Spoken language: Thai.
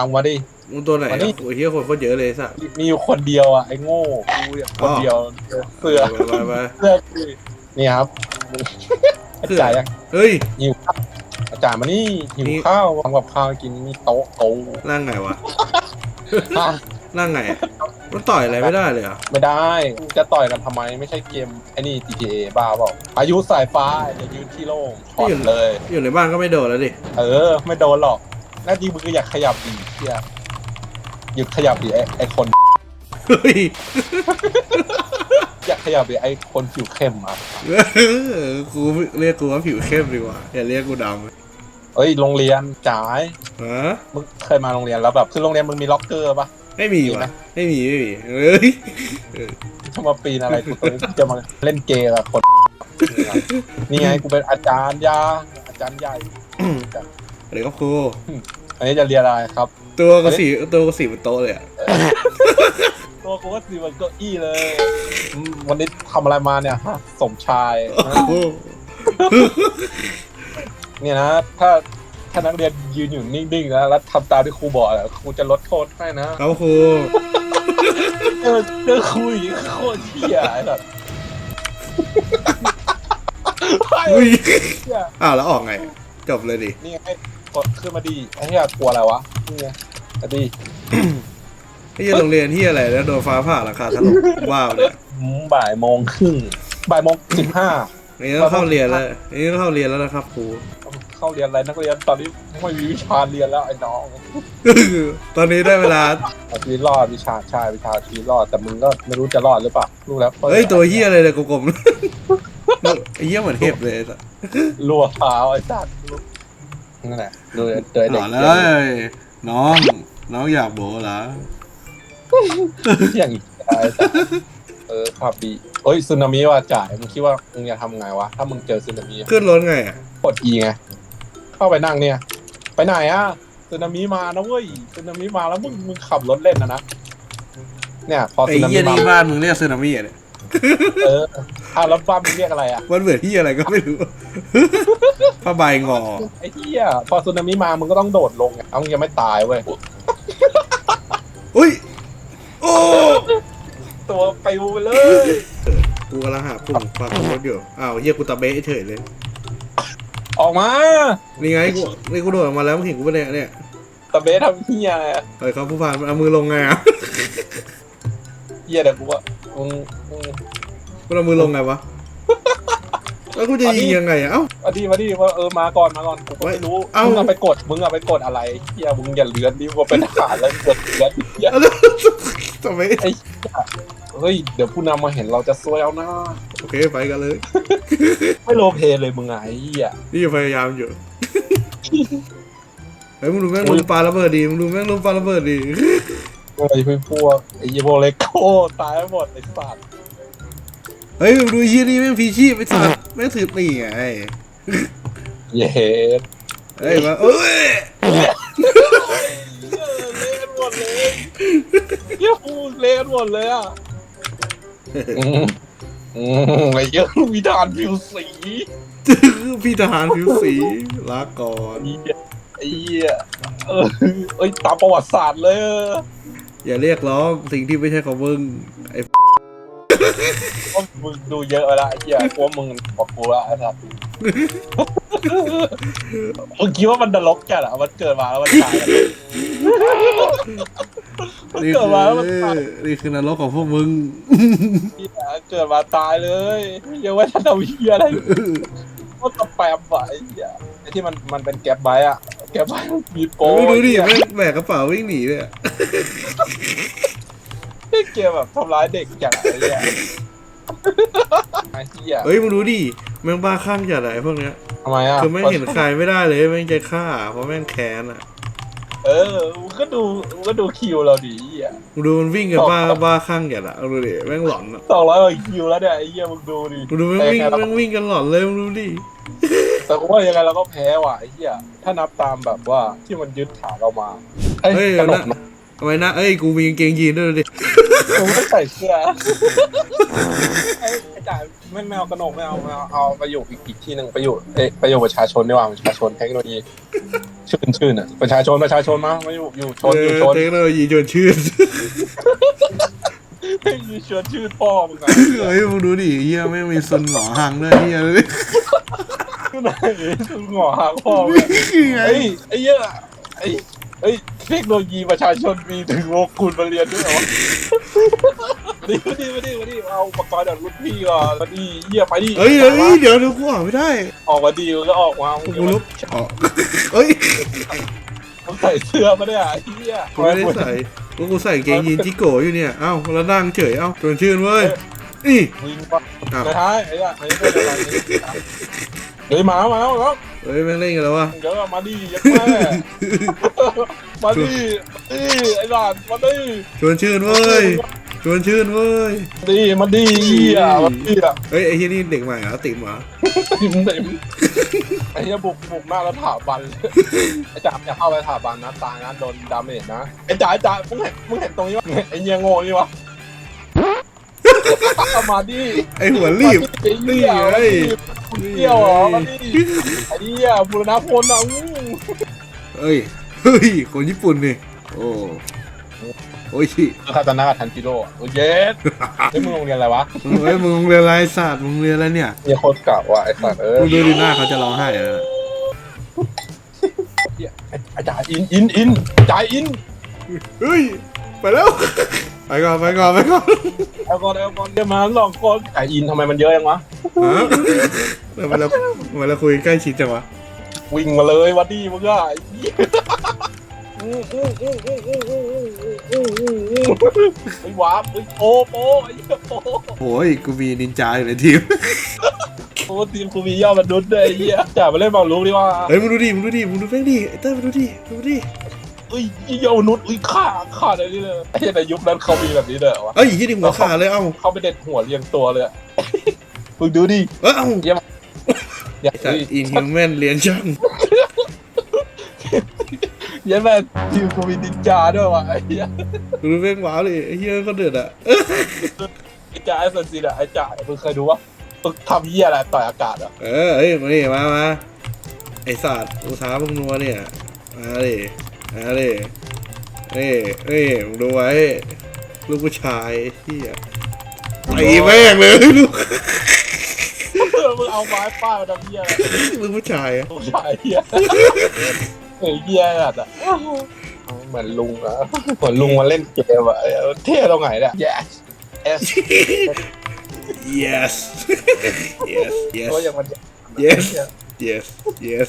เอามาดิมึงตัวไหนมานี่อะโอ้ยเฮียคนโคตรเยอะเลยสัสมีอยู่คนเดียวอะไอ้โง่กูอยากคนเดียวเสือไปไปไปเสือกูนี่ครับอาจารย์ยังเฮ้ยหิวข้าวอาจารย์มานี่หิวนี่ข้าวทำกับข้าวกินมีโต๊ะโต๊ะนั่งไงวะอะนั่งไงอะมันต่อยอะไรไม่ได้เลยเหรอะไม่ได้ จะต่อยกันทำไมไม่ใช่เกมไอ้นี่ GTA บ้าเปล่าอายุสายฟ้าจะยืนที่โล่งถอดเลย อยู่ในบ้านก็ไม่โดนแล้วดิ เออ ไม่โดนหรอก น่าจริงมึงก็อยากขยับดีเที่ยหยุดขยับดิไอ้ไอ้คน เฮ้ยอยากขยับดิไอ้คนผิวเข้มอะกูเรียกกูว่าผิวเข้มดีกว่าอย่าเรียกกูดเอ้ยโรงเรียนจ๋ายำฮะมึงเคยมาโรงเรียนแล้วแบบคือโรงเรียนมึงมีล็อกเกอร์ปะ ไม่มีมีไหมวะไม่มีไม่มีเฮ้ยจะมาปีนอะไรกูตรงนี้จะมาเล่นเกมกับคน นี่ไงกูเป็นอาจารย์ยาอาจารย์ใหญ่ เดี๋ยวก็ครู อันนี้จะเรียนอะไรครับ ตัวกระสีตัวกระสีบนโต๊ะเลยอะตัวกูก็สีมันเก็อี้เลยอืมวันนี้ทำอะไรมาเนี่ยฮะสมชายนะโอ้เนี่ยนะ ถ้าถ้านักเรียนยืนอยู่นิ่งๆนะแล้วทำตามที่ครูบอกอะครูจะลดโทษให้นะครับครูเจอเจอครูอย่างนี้โคตรเที่ยไอ้สัสอุ้ยเที่ยอ้าวแล้วออกไง จบเลยดิ นี่ไง กดขึ้นมาดีไอ้เหี้ยกลัวอะไรวะนี่ไงมาดีที่โรงเรียนที่อะไรแล้วโดนฟ้าผ่าราคาถล่มว้าวเนี่ยอืมบ่ายโมงครึ่งบ่ายโมงสิบห้านี่ต้องเข้าเรียนแล้วนี่ต้องเข้าเรียนแล้วนะครับครู เข้าเรียนอะไรนักเรียนตอนนี้ไม่มีวิชาเรียนแล้วไอ้น้องตอนนี้ได้เวลา เอาชีวิตรอดวิชาชายวิชาชีวิตรอดแต่มึงก็ไม่รู้จะรอดหรือเปล่ารู้แล้วเฮ้ยตัวเฮียอะไรเลยกลมๆไอ้เฮียเหมือนเห็บเลยสัส รัวเท้าไอ้สัตว์ นั่นแหละดูเจอหเด็ล่กอเลย น้อง น้องอยากโบเหรอ อย่างนี้ไอ้สัตว์เออภาพดีเฮ้ยสึนามิว่ะจ่ายมึงคิดว่ามึงจะทำไงวะถ้ามึงเจอสึนามิขึ้นรถไงอะกด E ไงเข้าไปนั่งเนี่ย ไปไหนอะสึนามิมานะเว้ยสึนามิมาแล้วมึงมึงขับรถเล่นนะนะเนี่ย พอไอ้สึนามิเฮียมา นี่บ้านมึงเรียกซึนามิอะเนี่ยเออ อ้าวแล้วบ้านมึงเรียกอะไรอะมันเหมือนที่อะไรก็ไม่รู้ ผ้าใบงอ ไอ้เหี้ยพอสึนามิมามึงก็ต้องโดดลงไงเอามึงยังไม่ตายเว้ยอุ้ย โอ้ ตัวปิวไปเลย กูกำลังหาปุ่มฟังรถอยู่ อ้าวเฮียกูตะเบะเฉยเลย ออกมานี่ไงกูนี่กูโดดออกมาแล้วมึงเห็นกูปะเนี่ยเนี่ยตะเบสทำเหี้ยอะไรอะเฮ้ยเขาผู้พานเอามือลงไงอะเหี้ยเดี๋ยวกูว่ามึงมึง กูเอามือลงไงวะ แล้วกูจะยิงยังไงอะเอ้า มาดีมาดีว่าเออมาก่อนมาก่อนกูก็ไม่รู้เอ้ามึงเอาไปกดมึงเอาไปกดอะไรเหี้ยมึงอย่าเลือนดิว่าเป็นทหารแล้วกดเลือนเหี้ยแล้วตะเบะเฮ้ยเดี๋ยวผู้นำมาเห็นเราจะซวยเอาหน้าโอเคไปกันเลยไม่โลเพเลยมึงไงไอ้เหี้ยนี่พยายามอยู่เฮ้ยมึงดูแม่งลุมปลาระเบิดดีมึงดูแม่งลุมปลาระเบิดดีไอ้พวกไอ้ยีโบเล็กโคตายหมดไอ้สัตว์ เฮ้ยมึงดูเฮียนี่แม่งพีชีพไปสัตว์แม่งถือตีไงเย้เฮ้ยมาเอ้ยเละหมดเลยเหี้ยพูดเละหมดเลยอะอืมอืมไอ้เหี้ยวิธานผิวสีพี่ทหารผิวสีลาก่อนไอ้เหี้ยไอ้เหี้ยเออเอ้ยตามประวัติศาสตร์เลยเอออย่าเรียกร้องสิ่งที่ไม่ใช่ของมึงไอ้ว่า มึงดูเยอะไปละไอ้เหี้ยกลัวมึงบอกกูละไอ้สัตว์มึงคิดว่ามันนรกแก่เหรอมันเกิดมาแล้วมันตายมันนี่เกิดคือมาแล้วมันตาย นี่คือนรกของพวกมึง เหี้ยเกิดมาตายเลยยังไม่ทันทำเหี้ยอะไรก็ตะแปมว่ะไอ้เหี้ยไอ้ที่มันมันเป็นแก๊ปไบต์อะแก๊ปไบต์มันมีโปรดูดิไอ้แม่เหี้ยงแบกกระเป๋าวิ่งหนีเลยอะเกมแบบทำร้ายเด็กจัดอะไอ้เหี้ย ไอ้เหี้ยเฮ้ยมึงดูดิแม่งบ้าข้างจัดอะไอ้พวกเนี้ยทำไมอะคือแม่งเห็นใครไม่ได้เลยแม่งใจฆ่าเพราะแม่งแค้นอะเออมึงก็ดูมึงก็ดูคิวเราดิไอ้เหี้ยมึงดูมันวิ่งกันบ้าบ้าข้างจัดอะเอาดูดิแม่งหลอนอะสองร้อยกว่าคิวแล้วเนี่ยไอ้เหี้ยมึงดูดิมึงดูแม่งวิ่งแม่งวิ่งกันหลอนเลยมึงดูดิแต่กูว่ายังไงเราก็แพ้ว่ะไอ้เหี้ยถ้านับตามแบบว่าที่มันยึดฐานเรามาเฮ้ยเฮ้ยกระหนนะก นะทำไมนะ เอ้ย กูมีกางเกงยีนด้วยดูดิกูไม่ใส่เสื้อไอ้ไอ้จ่ายไม่ไม่เอากระหนกไม่เอาไม่เอาเอาไปอยู่อีกอีกที่หนึ่งไปอยู่เอ้ยไปอยู่ประชาชนดีกว่าประชาชนเทคโนโลยีชื่นชื่นอะประชาชนประชาชนมามาอยู่อยู่ชนอยู่ชนเทคโนโลยีชวนชื่น อยู่ชนชื่นพ่อมึงอะเฮ้ยมึงดูดิเฮียไม่งมีซุนหงอหังด้วยเฮียเลยไหนหงอหางพ่อมึงอะไงไอ้ไอ้เหี้ยไอ้ไอ้ เทคโนโลยีประชาชนมีถึงโลกุลมาเรียนด้วยเหรอวะมาดิมาดิมาดิมาดิเอาอุปกรณ์จากรุ่นพี่ก่อนมาดิเหี้ยไปดิเฮ้ยเฮ้ยเดี๋ยวเดี๋ยวกูออกไม่ได้ออกมาดีมึงก็ออกมามึงกูลุกออกเฮ้ยมึงใส่เสื้อมาเนี่ยไอ้เหี้ยกูไม่ได้ใส่กูกูใส่เกงยีนจิโกะอยู่เนี่ยเอ้าแล้วนั่งเฉยเอ้าชวนชื่นเว้ยนี่วิ่งปะอ้าวไม่ท้ายไอ้เหี้ยไอ้เหี้ยอะไรเฮ้ยมามามามา เฮ้ยแม่งเล่นกันแล้ววะเดี๋ยวมาดิยัดแม่มาดิมาดิไอ้หลานมาดิชวนชื่นเว้ยชวนชื่นเว้ยมาดิมาดิเหี้ยมาดิอะเฮ้ยไอ้ที่นี่เด็กใหม่เหรอติ๋มเหรอติมติมไอ้เหี้ยบุกบุกหน้าแล้วถาบันไอ้จ่าอย่าเข้าไปถาบันนะตายนะโดนดาเมจนะไอ้จ่าไอ้จ่ามึงเห็นมึงเห็นตรงนี้วะไอ้เหี้ยโง่นี่วะ มาดิไอ้หัวรีบไอ้เหี้ยนี่ไงมาดิคุณเที่ยวเหรอมาดิไอ้เหี้ยบุรณพลอะอู้เฮ้ยเฮ้ยคนญี่ปุ่นนี่โอ้โอ้ยคาตานะกับทันจิโร่อะโอ้ยเย็ดไอ้มึงโรงเรียนอะไรวะเฮ้ยมึงเรียนอะไรศาสตร์มึงเรียนอะไรเนี่ยเนี่ยโคตรเก่าว่ะไอ้สัตว์เอ้กูยดูดิหน้าเขาจะร้องไห้แล้วนะไอ้จ่าอินอินอินจ่าอินเฮ้ยไปแล้ว ไปก่อนไปก่อนไปก่อนแอลกอนแอลกอนเดี๋ยวมาลองคนไก่อินทำไมมันเยอะยังวะเราเราเราคุยใกล้ชิดจังวะวิ่งมาเลยวัดดี้มึงอะไอ้เหี้ยไอ้วาร์ปไอ้โปโปไอ้เหี้ยโปโอ้ยกูมีนินจาอยู่ในทีมโปทีมกูมียอดมนุษย์ด้วยไอ้เหี้ยจ่ามาเล่นบอลลูกดีกว่าเฮ้ยมึงดูดิมึงดูดิมึงดูแม่งดิไอ้เต้ยมึงดูดิมึงดูดิ เอ้ยยอดมนุษย์อุ้ยฆ่าฆ่าอะไรนี่เลยไอ้เหี้ยในยุคนั้นเขามีแบบนี้เลยเหรอวะเอ้ยยี่ดิหัวขาดเลยเอ้าเขาไปเด็ดหัวเรียงตัวเลยอะมึงดูดิเอ้ยเอ้าอย่าไอ้สัตว์อินฮิวแมนเรียนช่างยันแม่ทีมกูมีนินจาด้วยว่ะไอ้เหี้ยมึงดูแม่งว้าวเลยไอ้เหี้ยเขาเดือดอะไอ้จ่าไอ้สันซีอะไอ้จ่ามึงเคยดูวะมึงทำเหี้ยอะไรต่อยอากาศอะเออเฮ้ยมาดิมามาไอ้สัตว์อุตสาหมึงนัวเนี่ยมาดิ มาดิเอ้ยเอ้ยมึงดูไว้ ลูกผู้ชายเฮียตีแม่งเลยลูกมึงเอาไม้ป้ายมาทำเหี้ยอะไรลูกผู้ชายอะผู้ชายเหี้ยไอ้เหี้ยอะอะเหมือนลุงอะเหมือนลุงมาเล่นเกมอะเออเท่ตรงไหนเนี่ย yes yes yes yes yes ก็ยังมัน yes yes yes